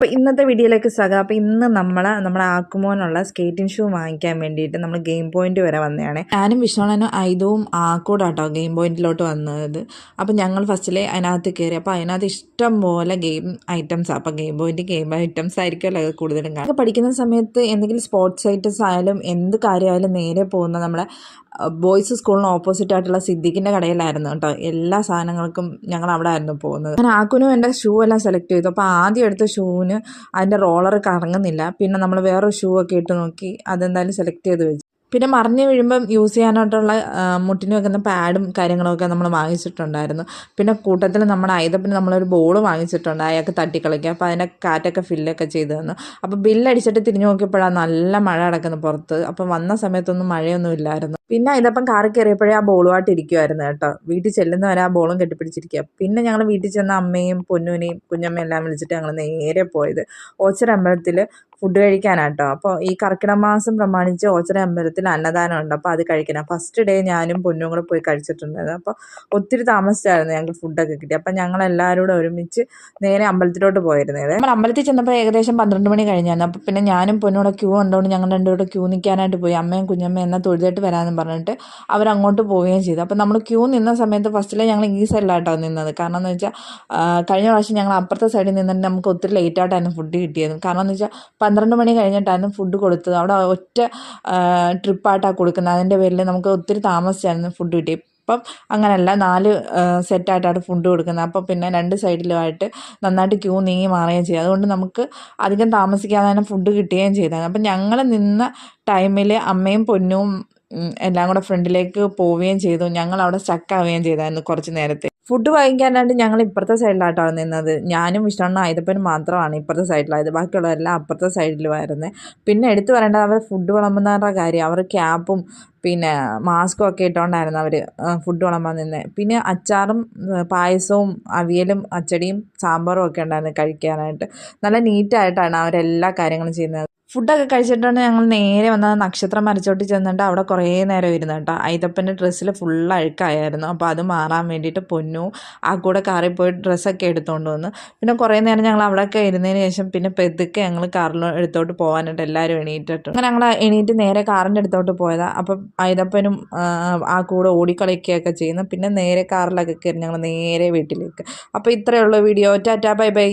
അപ്പോൾ ഇന്നത്തെ വീഡിയോയിലേക്ക് സ്വാഗതം. അപ്പോൾ ഇന്ന് നമ്മൾ നമ്മുടെ ആക്കുമോനുള്ള സ്കേറ്റിംഗ് ഷൂ വാങ്ങിക്കാൻ വേണ്ടിയിട്ട് നമ്മൾ ഗെയിം പോയിന്റ് വരെ വന്നതാണ്. ഞാനും വിഷ്ണുണനും ഐതവും ആക്കോടാട്ടോ ഗെയിം പോയിന്റിലോട്ട് വന്നത്. അപ്പോൾ ഞങ്ങൾ ഫസ്റ്റിലെ അതിനകത്ത് കയറി അപ്പോൾ അതിനകത്ത് ഇഷ്ടം പോലെ ഗെയിം ഐറ്റംസ് അപ്പോൾ ഗെയിം പോയിന്റ് ഗെയിം ഐറ്റംസ് ആയിരിക്കുമല്ലോ കൂടുതലും കാണാം പഠിക്കുന്ന സമയത്ത് എന്തെങ്കിലും സ്പോർട്സ് ഐറ്റംസ് ആയാലും എന്ത് കാര്യമായാലും നേരെ പോകുന്ന നമ്മളെ ബോയ്സ് സ്കൂളിന് ഓപ്പോസിറ്റ് ആയിട്ടുള്ള സിദ്ദിഖിന്റെ കടയിലായിരുന്നു കേട്ടോ. എല്ലാ സാധനങ്ങൾക്കും ഞങ്ങൾ അവിടെ ആയിരുന്നു പോകുന്നത്. ഞാൻ ആക്കുനും എന്റെ ഷൂ എല്ലാം സെലക്ട് ചെയ്തു. അപ്പോൾ ആദ്യം എടുത്ത ഷൂവിന് അതിന്റെ റോളർ കറങ്ങുന്നില്ല. പിന്നെ നമ്മൾ വേറൊരു ഷൂ ഒക്കെ ഇട്ട് നോക്കി അതെന്തായാലും സെലക്ട് ചെയ്ത് വെച്ചു. പിന്നെ മറിഞ്ഞ് വീഴുമ്പം യൂസ് ചെയ്യാനായിട്ടുള്ള മുട്ടിന് വെക്കുന്ന പാഡും കാര്യങ്ങളൊക്കെ നമ്മൾ വാങ്ങിച്ചിട്ടുണ്ടായിരുന്നു. പിന്നെ കൂട്ടത്തിൽ നമ്മുടെ ഐതപ്പിന് നമ്മളൊരു ബോൾ വാങ്ങിച്ചിട്ടുണ്ട്. അയാൾക്ക് തട്ടിക്കളിക്കുക അപ്പോൾ അതിന്റെ കാറ്റൊക്കെ ഫില്ലൊക്കെ ചെയ്ത് തന്നു. അപ്പോൾ ബില്ലടിച്ചിട്ട് തിരിഞ്ഞു നോക്കിയപ്പോഴാണ് നല്ല മഴ അടക്കുന്നത് പുറത്ത്. അപ്പോൾ വന്ന സമയത്തൊന്നും മഴയൊന്നും ഇല്ലായിരുന്നു. പിന്നെ ഇതപ്പം കാറി കയറിയപ്പോഴേ ആ ബോളുമായിട്ട് ഇരിക്കുമായിരുന്നു കേട്ടോ. വീട്ടിൽ ചെല്ലുന്നവരെ ആ ബോളും കെട്ടിപ്പിടിച്ചിരിക്കുക പിന്നെ ഞങ്ങൾ വീട്ടിൽ ചെന്ന അമ്മയും പൊന്നുവിനെയും കുഞ്ഞമ്മയും എല്ലാം വിളിച്ചിട്ട് ഞങ്ങൾ നേരെ പോയത്. ഓച്ചറ അമ്പലത്തിൽ ഫുഡ് കഴിക്കാനാട്ടോ. അപ്പോൾ ഈ കർക്കിടക മാസം പ്രമാണിച്ച് ഓച്ചറ അമ്പലത്തിൽ അന്നദാനം ഉണ്ട്. അപ്പോൾ അത് കഴിക്കണം. ഫസ്റ്റ് ഡേ ഞാനും പൊന്നും കൂടെ പോയി കഴിച്ചിട്ടുണ്ടായിരുന്നു. അപ്പോൾ ഒത്തിരി താമസിച്ചായിരുന്നു ഞങ്ങൾക്ക് ഫുഡൊക്കെ കിട്ടി. അപ്പം ഞങ്ങൾ എല്ലാവരും കൂടെ ഒരുമിച്ച് നേരെ അമ്പലത്തിലോട്ട് പോയിരുന്നത് നമ്മൾ അമ്പലത്തിൽ ചെന്നപ്പോൾ ഏകദേശം പന്ത്രണ്ട് മണി കഴിഞ്ഞായിരുന്നു അപ്പോൾ പിന്നെ ഞാനും പൊന്നൂടെ ക്യൂ ഉണ്ടോണ്ട് ഞങ്ങൾ രണ്ടുകൂടെ ക്യൂ നിൽക്കാനായിട്ട് പോയി. അമ്മയും കുഞ്ഞമ്മയും എന്നാൽ തൊഴുതായിട്ട് വരാമെന്ന് പറഞ്ഞിട്ട് അവരങ്ങോട്ട് പോവുകയും ചെയ്തു. അപ്പോൾ നമ്മൾ ക്യൂ നിന്ന സമയത്ത് ഫസ്റ്റിലെ ഞങ്ങൾ ഈ സൈഡിലായിട്ടോ നിന്നത്. കാരണം എന്ന് വെച്ചാൽ കഴിഞ്ഞ പ്രാവശ്യം ഞങ്ങൾ അപ്പുറത്തെ സൈഡിൽ നിന്നിട്ട് നമുക്ക് ഒത്തിരി ലേറ്റ് ലേറ്റായിട്ടായിരുന്നു ഫുഡ് കിട്ടിയത്. കാരണം എന്ന് വെച്ചാൽ പന്ത്രണ്ട് മണി കഴിഞ്ഞിട്ടായിരുന്നു ഫുഡ് കൊടുത്തത്. അവിടെ ഒറ്റ ട്രിപ്പായിട്ടാണ് കൊടുക്കുന്നത്. അതിന്റെ പേരിൽ നമുക്ക് ഒത്തിരി താമസിച്ചായിരുന്നു ഫുഡ് കിട്ടി. ഇപ്പം അങ്ങനല്ല നാല് സെറ്റായിട്ടാണ് ഫുഡ് കൊടുക്കുന്നത്. അപ്പോൾ പിന്നെ രണ്ട് സൈഡിലുമായിട്ട് നന്നായിട്ട് ക്യൂ നീങ്ങി മാറുകയും ചെയ്യും അതുകൊണ്ട് നമുക്ക് അധികം താമസിക്കാതെ തന്നെ ഫുഡ് കിട്ടുകയും ചെയ്തായിരുന്നു. അപ്പം ഞങ്ങൾ നിന്ന ടൈമിൽ അമ്മയും പൊന്നും എല്ലാം കൂടെ ഫ്രണ്ടിലേക്ക് പോവുകയും ചെയ്തു. ഞങ്ങൾ അവിടെ സ്റ്റക്കാവുകയും ചെയ്തായിരുന്നു കുറച്ച് നേരത്തെ. ഫുഡ് വാങ്ങിക്കാനായിട്ട് ഞങ്ങൾ ഇപ്പുറത്തെ സൈഡിലായിട്ടാണ് നിന്നത്. ഞാനും വിഷ്ണുണ്ണ ആയതപ്പനും മാത്രമാണ് ഇപ്പുറത്തെ സൈഡിലായത്. ബാക്കിയുള്ളവരെല്ലാം അപ്പുറത്തെ സൈഡിലുമായിരുന്നു. പിന്നെ എടുത്തു പറയേണ്ടത് അവർ ഫുഡ് വിളമ്പുന്നവരുടെ കാര്യം. അവർ ക്യാപ്പും പിന്നെ മാസ്കും ഒക്കെ ഇട്ടുകൊണ്ടായിരുന്നു അവർ ഫുഡ് വിളമ്പാൻ നിന്നത് പിന്നെ അച്ചാറും പായസവും അവിയലും അച്ചടിയും സാമ്പാറും ഒക്കെ ഉണ്ടായിരുന്നു കഴിക്കാനായിട്ട്. നല്ല നീറ്റായിട്ടാണ് അവരെല്ലാ കാര്യങ്ങളും ചെയ്യുന്നത്. ഫുഡൊക്കെ കഴിച്ചിട്ടാണ് ഞങ്ങൾ നേരെ വന്നത്. നക്ഷത്രം മരച്ചോട്ടി ചെന്നിട്ട് അവിടെ കുറേ നേരം ഇരുന്നു കേട്ടോ. ഐതപ്പന്റെ ഡ്രസ്സിൽ ഫുൾ അഴുക്കായിരുന്നു. അപ്പോൾ അത് മാറാൻ വേണ്ടിയിട്ട് പൊന്നു ആ കൂടെ കാറിൽ പോയി ഡ്രസ്സൊക്കെ എടുത്തുകൊണ്ട് വന്നു. പിന്നെ കുറേ നേരം ഞങ്ങൾ അവിടെയൊക്കെ ഇരുന്നതിന് ശേഷം പിന്നെ പെതുക്കെ ഞങ്ങൾ കാറിൽ എടുത്തോട്ട് പോകാനായിട്ട് എല്ലാവരും എണീറ്റിട്ടു അങ്ങനെ ഞങ്ങൾ എണീറ്റ് നേരെ കാറിന്റെ അടുത്തോട്ട് പോയതാണ് അപ്പം ഐതപ്പനും ആ കൂടെ ഓടിക്കളിക്കുകയൊക്കെ ചെയ്യുന്നു. പിന്നെ നേരെ കാറിലൊക്കെ കയറി ഞങ്ങൾ നേരെ വീട്ടിലേക്ക്. അപ്പോൾ ഇത്രയേ ഉള്ളൂ വീഡിയോ. Tata bye bye.